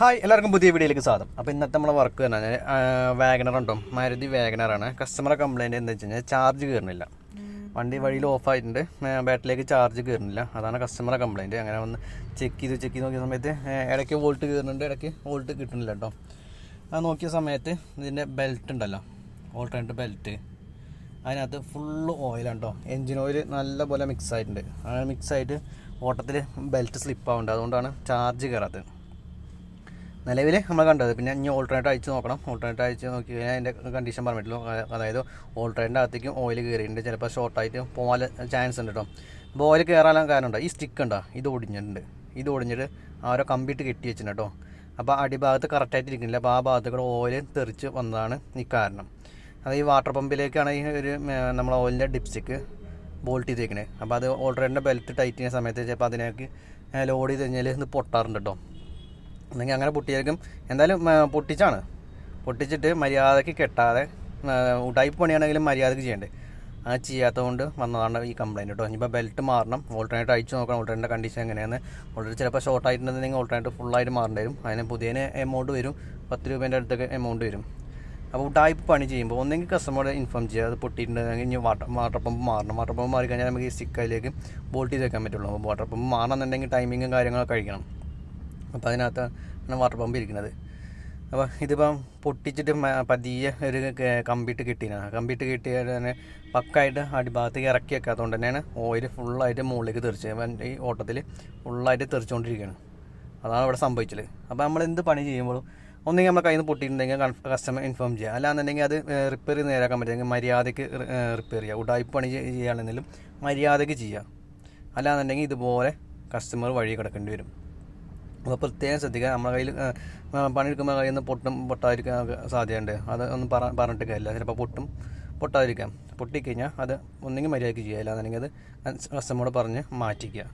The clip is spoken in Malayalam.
ഹായ് എല്ലാവർക്കും പുതിയ വീഡിയോയിലേക്ക് സ്വാഗതം. അപ്പോൾ ഇന്നത്തെ നമ്മളെ വർക്ക് തന്നെ വാഗനർ ഉണ്ടോ? മാരുതി വാഗനറാണ് കസ്റ്റമറെ കംപ്ലയിന്റ് എന്താ വെച്ച് കഴിഞ്ഞാൽ ചാർജ് കയറുന്നില്ല വണ്ടി വഴിയിൽ ഓഫ് ആയിട്ടുണ്ട്. ബാറ്ററിലേക്ക് ചാർജ് കയറുന്നില്ല അതാണ് കസ്റ്റമറെ കംപ്ലയിന്റ് അങ്ങനെ വന്ന് ചെക്ക് ചെയ്ത് ചെക്ക് ചെയ്ത് നോക്കിയ സമയത്ത് ഇടയ്ക്ക് വോൾട്ട് കയറുന്നുണ്ട് ഇടയ്ക്ക് വോൾട്ട് കിട്ടുന്നില്ല കേട്ടോ അത് നോക്കിയ സമയത്ത് ഇതിന്റെ ബെൽറ്റ് ഉണ്ടല്ലോ. ഓൾട്ടർനേറ്റ് ബെൽറ്റ് അതിനകത്ത് ഫുള്ള് ഓയിലാണ് കേട്ടോ എൻജിൻ ഓയിൽ നല്ലപോലെ മിക്സ് ആയിട്ടുണ്ട്. അങ്ങനെ മിക്സ് ആയിട്ട് ഓട്ടത്തിൽ ബെൽറ്റ് സ്ലിപ്പ് ആവുന്നുണ്ട്. അതുകൊണ്ടാണ് ചാർജ് കയറാത്തത് നിലവിൽ നമ്മൾ കണ്ടത്. പിന്നെ ഇനി ഓൾട്ടർനേറ്റ് അയച്ച് നോക്കണം. ഓൾട്ടർനേറ്റ് അയച്ച് നോക്കി കഴിഞ്ഞാൽ അതിന്റെ കണ്ടീഷൻ പറഞ്ഞിട്ടുള്ളൂ. അതാ- അതായത് ഓൾട്ടർനേറ്റിന്റെ അകത്തേക്കും ഓയിൽ കയറിയിട്ടുണ്ട് ചിലപ്പോൾ ഷോർട്ടായിട്ട് പോകാൻ ചാൻസ് ഉണ്ട് കേട്ടോ അപ്പോൾ ഓയിൽ കയറാൻ കാരണമുണ്ടോ ഈ സ്റ്റിക്ക് ഉണ്ടോ? ഇത് ഒടിഞ്ഞിട്ടുണ്ട്. ഇത് ഒടിഞ്ഞിട്ട് ആരോ കമ്പിട്ട് കെട്ടി വെച്ചിട്ടുണ്ട് കേട്ടോ അപ്പോൾ അടിഭാഗത്ത് കറക്റ്റായിട്ട് ഇരിക്കുന്നില്ല. അപ്പോൾ ആ ഭാഗത്ത് കൂടെ ഓയിൽ തെറിച്ച് വന്നതാണ് ഈ കാരണം. അത് ഈ വാട്ടർ പമ്പിലേക്കാണ് ഈ ഒരു നമ്മൾ ഓയിലിന്റെ ഡിപ്സ്റ്റിക്ക് ബോൾട്ട് ചെയ്തേക്കണേ. അപ്പോൾ അത് ഓൾട്ടർനേറ്റിന്റെ ബെൽറ്റ് ടൈറ്റ് ചെയ്യുന്ന സമയത്ത് ചിലപ്പോൾ അതിനേക്ക് ലോഡ് ചെയ്ത് കഴിഞ്ഞാൽ ഇത് പൊട്ടാറുണ്ട് കേട്ടോ അല്ലെങ്കിൽ അങ്ങനെ പൊട്ടിയായിരിക്കും. എന്തായാലും പൊട്ടിച്ചാണ്. പൊട്ടിച്ചിട്ട് മര്യാദയ്ക്ക് കെട്ടാതെ ടൈപ്പ് പണിയാണെങ്കിലും മര്യാദയ്ക്ക് ചെയ്യണ്ടേ. ആ ചെയ്യാത്തതുകൊണ്ട് വന്നതാണ് ഈ കംപ്ലൈന്റ് കേട്ടോ ഇനിയിപ്പോൾ ബെൽറ്റ് മാറണം. ഓൾട്ടർനേറ്റ് അയച്ചു നോക്കണം. ഓൾട്ടർനേറ്റിന്റെ കണ്ടീഷൻ എങ്ങനെയാണ് ഓൾറെഡി ചിലപ്പോൾ ഷോർട്ട് ആയിട്ടുണ്ടെങ്കിൽ ഓൾട്ടർനേറ്റ് ഫുള്ളായിട്ട് മാറേണ്ടി വരും. അതിന് പുതിയതിന് എമൗണ്ട് വരും. പത്ത് രൂപേന്റെ അടുത്തൊക്കെ എമൗണ്ട് വരും. അപ്പോൾ ടൈപ്പ് പണി ചെയ്യുമ്പോൾ ഒന്നെങ്കിൽ കസ്റ്റമറോട് ഇൻഫോം ചെയ്യുക. അത് പൊട്ടിയിട്ടുണ്ടെങ്കിൽ ഇനി വാട്ടർ വാട്ടർ പമ്പ് മാറണം. വാട്ടർ പമ്പ് മാറി കഴിഞ്ഞാൽ നമുക്ക് ഈ സ്റ്റിക്കയിലേക്ക് ബോൾട്ട് ചെയ്ത് വെക്കാൻ പറ്റുള്ളൂ. അപ്പോൾ വാട്ടർ പമ്പ് മാറണമെന്നുണ്ടെങ്കിൽ ടൈമിങ്ങും കാര്യങ്ങളൊക്കെ കഴിക്കണം. അപ്പോൾ അതിനകത്താണ് വാട്ടർ പമ്പ് ഇരിക്കുന്നത്. അപ്പോൾ ഇതിപ്പം പൊട്ടിച്ചിട്ട് പതിയെ ഒരു കമ്പിട്ട് കിട്ടിയാണ് കമ്പിട്ട് കിട്ടിയ തന്നെ പക്കായിട്ട് അടിഭാഗത്തേക്ക് ഇറക്കി വെക്കാത്തതുകൊണ്ട് തന്നെയാണ് ഓയിൽ ഫുള്ളായിട്ട് മുകളിലേക്ക് തെറിച്ച്. ഈ ഓട്ടത്തിൽ ഫുള്ളായിട്ട് തെറിച്ചുകൊണ്ടിരിക്കുകയാണ് അതാണ് ഇവിടെ സംഭവിച്ചത്. അപ്പോൾ നമ്മൾ എന്ത് പണി ചെയ്യുമ്പോഴും ഒന്നെങ്കിൽ നമ്മുടെ കയ്യിൽ നിന്ന് പൊട്ടിയിട്ടുണ്ടെങ്കിൽ കസ്റ്റമർ ഇൻഫോം ചെയ്യുക അല്ലാന്നുണ്ടെങ്കിൽ അത് റിപ്പയർ ചെയ്ത് നേരാക്കാൻ പറ്റുമെങ്കിൽ മര്യാദയ്ക്ക് റിപ്പയർ ചെയ്യുക ഉടായ്പ പണി ചെയ്യ- ചെയ്യുകയാണെങ്കിലും മര്യാദയ്ക്ക് ചെയ്യുക അല്ലാന്നുണ്ടെങ്കിൽ ഇതുപോലെ കസ്റ്റമർ വഴി കിടക്കേണ്ടി വരും. അപ്പോൾ പ്രത്യേകം ശ്രദ്ധിക്കുക. നമ്മുടെ കയ്യിൽ പണിയെടുക്കുമ്പോൾ കയ്യിൽ നിന്ന് പൊട്ടും പൊട്ടാതിരിക്കാൻ സാധ്യതയുണ്ട്. അത് ഒന്നും പറ പറഞ്ഞിട്ട് കാര്യമില്ല. ചിലപ്പോൾ പൊട്ടും പൊട്ടാതിരിക്കാം. പൊട്ടിക്കഴിഞ്ഞാൽ അത് ഒന്നെങ്കിൽ മര്യാദയ്ക്ക് ചെയ്യുക. അല്ലാന്നുണ്ടെങ്കിൽ അത് കസ്റ്റമറോട് പറഞ്ഞ് മാറ്റിക്കുക.